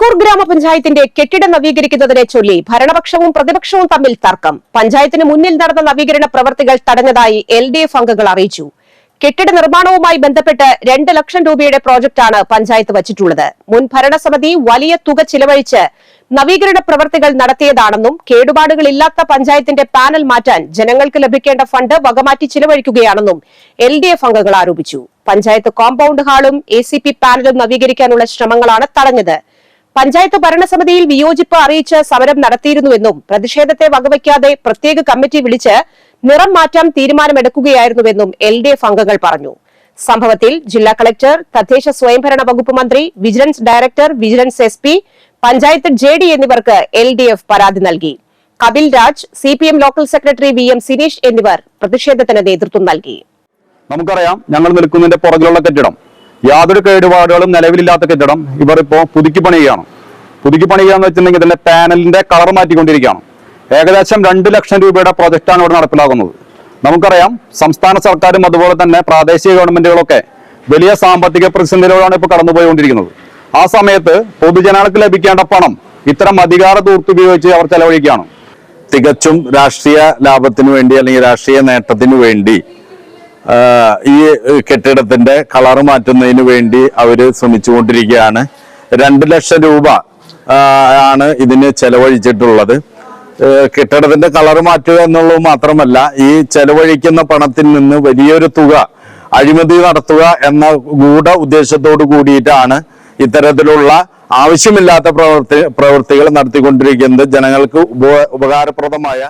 മഴക്കൂർ ഗ്രാമപഞ്ചായത്തിന്റെ കെട്ടിടം നവീകരിക്കുന്നതിനെ ചൊല്ലി ഭരണപക്ഷവും പ്രതിപക്ഷവും തമ്മിൽ തർക്കം. പഞ്ചായത്തിന് മുന്നിൽ നടന്ന നവീകരണ പ്രവർത്തികൾ തടഞ്ഞതായി എൽ ഡി എഫ് അംഗങ്ങൾ അറിയിച്ചു. കെട്ടിട നിർമ്മാണവുമായി ബന്ധപ്പെട്ട് രണ്ട് ലക്ഷം രൂപയുടെ പ്രോജക്റ്റാണ് പഞ്ചായത്ത് വച്ചിട്ടുള്ളത്. മുൻ ഭരണസമിതി വലിയ തുക ചിലവഴിച്ച് നവീകരണ പ്രവർത്തികൾ നടത്തിയതാണെന്നും കേടുപാടുകളില്ലാത്ത പഞ്ചായത്തിന്റെ പാനൽ മാറ്റാൻ ജനങ്ങൾക്ക് ലഭിക്കേണ്ട ഫണ്ട് വകമാറ്റി ചിലവഴിക്കുകയാണെന്നും എൽ ഡി എഫ് അംഗങ്ങൾ ആരോപിച്ചു. പഞ്ചായത്ത് കോമ്പൌണ്ട് ഹാളും എ സി പി പാനലും നവീകരിക്കാനുള്ള ശ്രമങ്ങളാണ് തടഞ്ഞത്. പഞ്ചായത്ത് ഭരണസമിതിയിൽ വിയോജിപ്പ് അറിയിച്ച് സമരം നടത്തിയിരുന്നുവെന്നും പ്രതിഷേധത്തെ വകവയ്ക്കാതെ പ്രത്യേക കമ്മിറ്റി വിളിച്ച് നിറം മാറ്റാൻ തീരുമാനമെടുക്കുകയായിരുന്നുവെന്നും എൽ ഡി എഫ് അംഗങ്ങൾ പറഞ്ഞു. സംഭവത്തിൽ ജില്ലാ കളക്ടർ തദ്ദേശ സ്വയംഭരണ വകുപ്പ് മന്ത്രി vigilance director vigilance S P panchayat J D എന്നിവർക്ക് എൽ ഡി എഫ് പരാതി നൽകി. Kapil Raj C P M local secretary V M Sineesh എന്നിവർ പ്രതിഷേധത്തിന് നേതൃത്വം നൽകി. നമുക്കറിയാം ഞങ്ങൾ നിൽക്കുന്നതിന്റെ പുറകിലുള്ള കെട്ടിടം. യാതൊരു കേടുപാടുകളും നിലവിലില്ലാത്ത കെട്ടിടം ഇവർ ഇപ്പോൾ പുതുക്കി പണിയുകയാണ്. പുതുക്കി പണിയുക എന്ന് വെച്ചിട്ടുണ്ടെങ്കിൽ ഇതിന്റെ പാനലിന്റെ കളർ മാറ്റിക്കൊണ്ടിരിക്കുകയാണ്. ഏകദേശം രണ്ട് ലക്ഷം രൂപയുടെ പ്രൊജക്റ്റാണ് ഇവിടെ നടപ്പിലാക്കുന്നത്. നമുക്കറിയാം സംസ്ഥാന സർക്കാരും അതുപോലെ തന്നെ പ്രാദേശിക ഗവൺമെന്റുകളൊക്കെ വലിയ സാമ്പത്തിക പ്രതിസന്ധിയിലൂടെയാണ് ഇപ്പോൾ കടന്നുപോയിക്കൊണ്ടിരിക്കുന്നത്. ആ സമയത്ത് പൊതുജനങ്ങൾക്ക് ലഭിക്കേണ്ട പണം ഇത്തരം അധികാര ദൂർത്തുപയോഗിച്ച് അവർ ചെലവഴിക്കുകയാണ്. തികച്ചും രാഷ്ട്രീയ ലാഭത്തിനു വേണ്ടി അല്ലെങ്കിൽ രാഷ്ട്രീയ നേട്ടത്തിനു വേണ്ടി ഈ കെട്ടിടത്തിന്റെ കളർ മാറ്റുന്നതിന് വേണ്ടി അവർ ശ്രമിച്ചുകൊണ്ടിരിക്കുകയാണ്. രണ്ട് ലക്ഷം രൂപ ആണ് ഇതിന് ചെലവഴിച്ചിട്ടുള്ളത്. കെട്ടിടത്തിന്റെ കളർ മാറ്റുക എന്നുള്ളത് മാത്രമല്ല ഈ ചെലവഴിക്കുന്ന പണത്തിൽ നിന്ന് വലിയൊരു തുക അഴിമതി നടത്തുക എന്ന ഗൂഢ ഉദ്ദേശത്തോട് കൂടിയിട്ടാണ് ഇത്തരത്തിലുള്ള ആവശ്യമില്ലാത്ത പ്രവൃത്തി പ്രവൃത്തികൾ നടത്തിക്കൊണ്ടിരിക്കുന്നത്. ജനങ്ങൾക്ക് ഉപ ഉപകാരപ്രദമായ